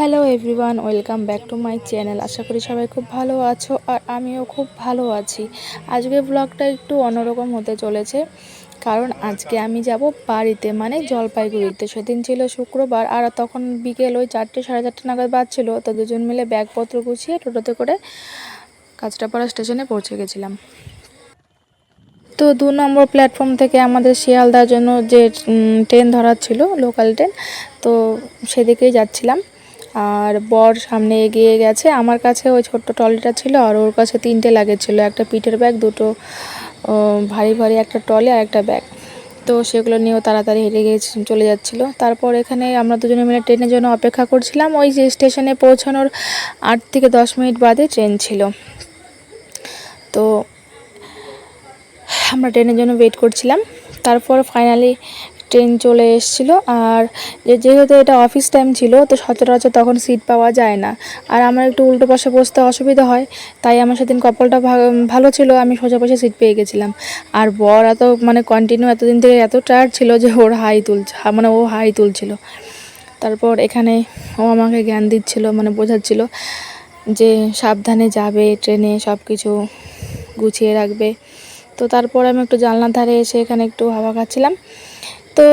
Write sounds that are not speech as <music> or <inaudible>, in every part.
Hello everyone, welcome back to my channel. আশা করি সবাই খুব ভালো আছো আর আমিও খুব ভালো আছি। আজকে ব্লগটা একটু অন্যরকম হতে চলেছে, কারণ আজকে আমি যাব বাড়িতে মানে জলপাইগুড়িতে। সেদিন ছিল শুক্রবার আর তখন বিকেল ওই চারটে, সাড়ে চারটে নাগাদ বাজছিল, তো দুজন মিলে ব্যাগপত্র গুছিয়ে টোটোতে করে কাঁচরাপাড়া স্টেশনে পৌঁছে গেছিলাম। তো দু নম্বর প্ল্যাটফর্ম থেকে আমাদের শিয়ালদার জন্য যে ট্রেন ধরার ছিল লোকাল ট্রেন তো সেদিকেই যাচ্ছিলাম। আর বর সামনে এগিয়ে গেছে। আমার কাছে ওই ছোট্ট ট্রলিটা ছিল আর ওর কাছে তিনটে লাগেজ ছিল। একটা পিঠের ব্যাগ দুটো ভারী ভারী একটা ট্রলি আর একটা ব্যাগ তো সেগুলো নিয়েও তাড়াতাড়ি হেঁটে গিয়ে চলে যাচ্ছিল। তারপর এখানে আমরা দুজনে মিলে ট্রেনের জন্য অপেক্ষা করছিলাম। ওই যে স্টেশনে পৌঁছানোর আট থেকে দশ মিনিট বাদে ট্রেন ছিল। তো আমরা ট্রেনের জন্য ওয়েট করছিলাম। তারপর ফাইনালি ট্রেন চলে এসেছিল। আর যেহেতু এটা অফিস টাইম ছিল, তো সচরাচর তখন সিট পাওয়া যায় না। আর আমার একটু উল্টো পাশে বসতে অসুবিধা হয়, তাই আমার সেদিন কপালটা ভালো ছিল, আমি সোজা পাশে সিট পেয়ে গেছিলাম। আর বর এত মানে কন্টিনিউ এতদিন থেকে এত টায়ার্ড ছিল যে ওর হাই তুলছে মানে ও হাই তুলছিল। তারপর এখানে ও আমাকে জ্ঞান দিচ্ছিল মানে বোঝাচ্ছিল যে সাবধানে যাবে ট্রেনে সব কিছু গুছিয়ে রাখবে। তো তারপর আমি একটু জানলার ধারে এসে এখানে একটু হাওয়া খাচ্ছিলাম। তো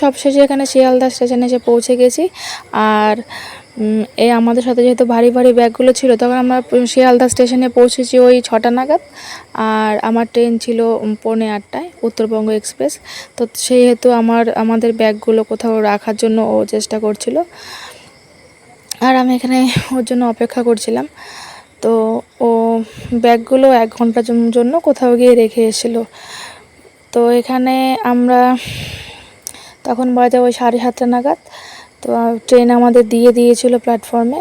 সব শেষে এখানে শিয়ালদা স্টেশনে এসে পৌঁছে গেছি। আর এই আমাদের সাথে যেহেতু ভারী ভারী ব্যাগগুলো ছিল, তখন আমরা শিয়ালদা স্টেশনে পৌঁছেছি ওই ছটা নাগাদ। আর আমার ট্রেন ছিল পৌনে আটটায় উত্তরবঙ্গ এক্সপ্রেস। তো সেহেতু আমার, আমাদের ব্যাগগুলো কোথাও রাখার জন্য ও চেষ্টা করছিল। আর আমি এখানে ওর জন্য অপেক্ষা করছিলাম। তো ও ব্যাগগুলো এক ঘণ্টার জন্য কোথাও গিয়ে রেখে এসেছিল। তো এখানে আমরা তখন বাজে ওই সাড়ে সাতটা নাগাদ। তো ট্রেন আমাদের দিয়ে দিয়েছিল প্ল্যাটফর্মে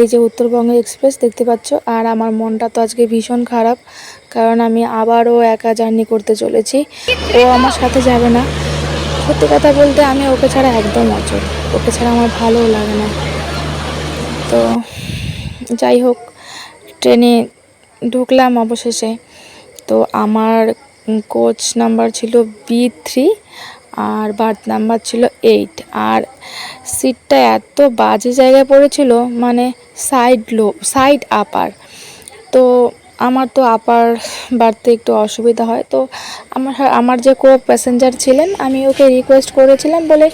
এই যে উত্তরবঙ্গ এক্সপ্রেস দেখতে পাচ্ছ। আর আমার মনটা তো আজকে ভীষণ খারাপ, কারণ আমি আবারও একা জার্নি করতে চলেছি। ও আমার সাথে যাবে না। সত্যি কথা বলতে আমি ওকে ছাড়া একদম অচল। ওকে ছাড়া আমার ভালোও লাগে না। তো যাই হোক, ট্রেনে ঢুকলাম অবশেষে। তো আমার কোচ নাম্বার ছিল বি থ্রি আর বার্থ নাম্বার ছিল এইট আর সিটটা এত বাজে জায়গায় পড়েছিল মানে সাইড লো সাইড আপার তো আমার তো আপার বাড়তে একটু অসুবিধা হয়। তো আমার আমার যে কো প্যাসেঞ্জার ছিলেন আমি ওকে রিকোয়েস্ট করেছিলাম বলে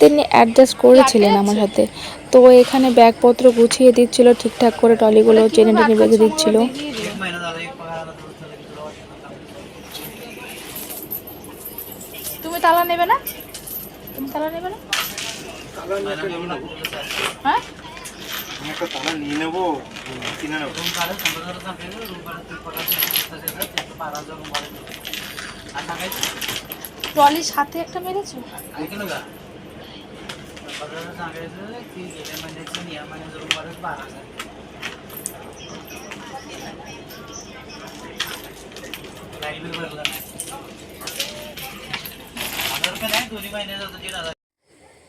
তিনি অ্যাডজাস্ট করেছিলেন আমার সাথে তো এখানে ব্যাগপত্র গুছিয়ে দিচ্ছিল ঠিকঠাক করে ট্রলিগুলো চেনে টেনে বেঁধে দিচ্ছিল। তুমি তালা নেবে না? তুমি তালা নেবে না? হ্যাঁ? একটা তালা নিয়ে নেব কিনে নেব। ট্রলির সাথে একটা মেরেছো?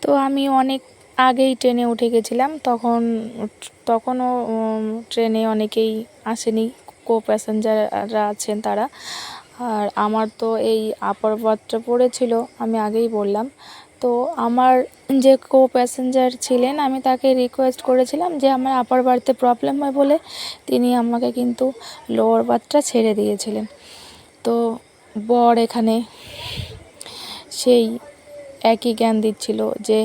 তো আমি অনেক আগেই ট্রেনে উঠে গেছিলাম। তখন, তখনও ট্রেনে অনেকেই আসেনি। কো প্যাসেঞ্জাররা আছেন তারা। আর আমার তো এই আপার বার্থটা পড়েছিল, আমি আগেই বললাম। তো আমার যে কো প্যাসেঞ্জার ছিলেন, আমি তাকে রিকোয়েস্ট করেছিলাম যে আমার আপার বার্থে প্রবলেম হয় বলে তিনি আমাকে কিন্তু লোয়ার বার্থটা ছেড়ে দিয়েছিলেন। তো বর এখানে, সেই একই জ্ঞান দিচ্ছিল যে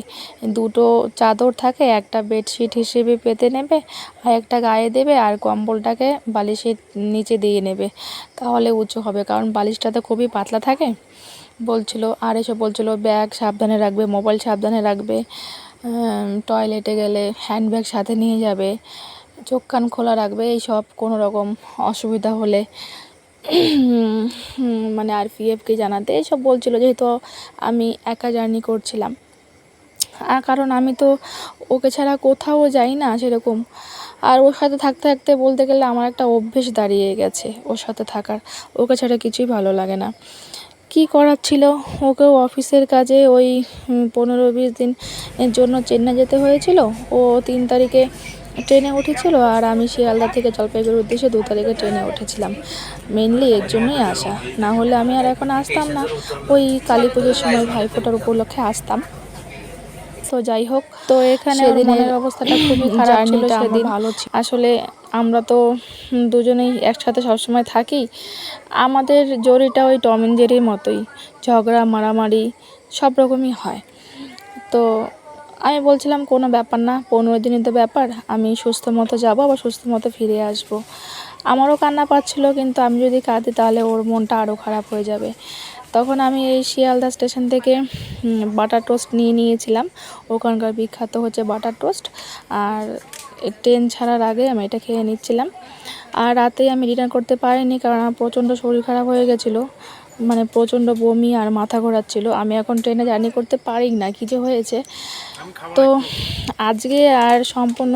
দুটো চাদর থাকে, একটা বেডশিট হিসেবে পেতে নেবে আর একটা গায়ে দেবে আর কম্বলটাকে বালিশের নিচে দিয়ে নেবে। তাহলে উঁচু হবে, কারণ বালিশটা তো খুবই পাতলা থাকে। বলছিল, আর এসব বলছিল, ব্যাগ সাবধানে রাখবে, মোবাইল সাবধানে রাখবে টয়লেটে গেলে হ্যান্ডব্যাগ সাথে নিয়ে যাবে চোখ কান খোলা রাখবে এই সব কোনো রকম অসুবিধা হলে <coughs> মানে আর পিএফকে জানাতে এসব বলছিল যেহেতু আমি একা জার্নি করছিলাম। আর কারণ আমি তো ওকে ছাড়া কোথাও যাই না সেরকম। আর ওর সাথে থাকতে থাকতে বলতে গেলে আমার একটা অভ্যেস দাঁড়িয়ে গেছে ওর সাথে থাকার। ওকে ছাড়া কিছুই ভালো লাগে না। কি করার ছিল? ওকেও অফিসের কাজে ওই পনেরো বিশ দিনের জন্য চেন্নাই যেতে হয়েছিল। ও তিন তারিখে ট্রেনে উঠেছিল আর আমি শিয়ালদা থেকে জলপাইগুড়ির উদ্দেশ্যে দু তারিখে ট্রেনে উঠেছিলাম। মেনলি এর জন্যই আসা। না হলে আমি আর এখন আসতাম না। ওই কালী পুজোর সময় ভাইফোঁটার উপলক্ষে আসতাম। তো যাই হোক তো এখানে সেদিনের অবস্থাটা খুবই খারাপ ছিল সেদিন ভালো ছিল। আসলে আমরা তো দুজনেই একসাথে সবসময় থাকি। আমাদের জড়িটা ওই টম অ্যান্ড জেরির মতোই। ঝগড়া মারামারি সব রকমই হয়। তো আমি বলছিলাম, কোনো ব্যাপার না, পনেরো দিনের তো ব্যাপার, আমি সুস্থ মতো যাব, আবার সুস্থ মতো ফিরে আসব। আমারও কান্না পাচ্ছিল, কিন্তু আমি যদি কাঁদি তাহলে ওর মনটা আরও খারাপ হয়ে যাবে। তখন আমি এই শিয়ালদা স্টেশন থেকে বাটার টোস্ট নিয়ে নিয়েছিলাম। ওখানকার বিখ্যাত হচ্ছে বাটার টোস্ট। আর ট্রেন ছাড়ার আগে আমি এটা খেয়ে নিচ্ছিলাম। আর রাতেই আমি রিটার্ন করতে পারিনি কারণ আমার প্রচণ্ড শরীর খারাপ হয়ে গেছিল। মানে প্রচণ্ড বমি আর মাথা ঘোরাচ্ছিল। আমি এখন ট্রেনে জার্নি করতে পারি না, কী যে হয়েছে। তো আজকে আর সম্পূর্ণ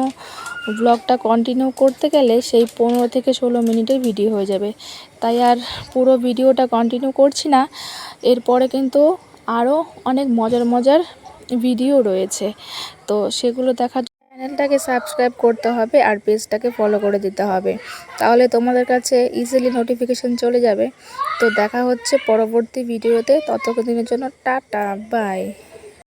ব্লগটা কন্টিনিউ করতে গেলে সেই পনেরো থেকে ষোলো মিনিটের ভিডিও হয়ে যাবে। তাই আর পুরো ভিডিওটা কন্টিনিউ করছি না। এরপরে কিন্তু আরও অনেক মজার মজার ভিডিও রয়েছে। তো সেগুলো দেখার চ্যানেলটাকে সাবস্ক্রাইব করতে হবে আর পেজটাকে ফলো করে দিতে হবে। তাহলে তোমাদের কাছে ইজিলি নোটিফিকেশান চলে যাবে। তো দেখা হচ্ছে পরবর্তী ভিডিওতে। ততদিনের জন্য টাটা বাই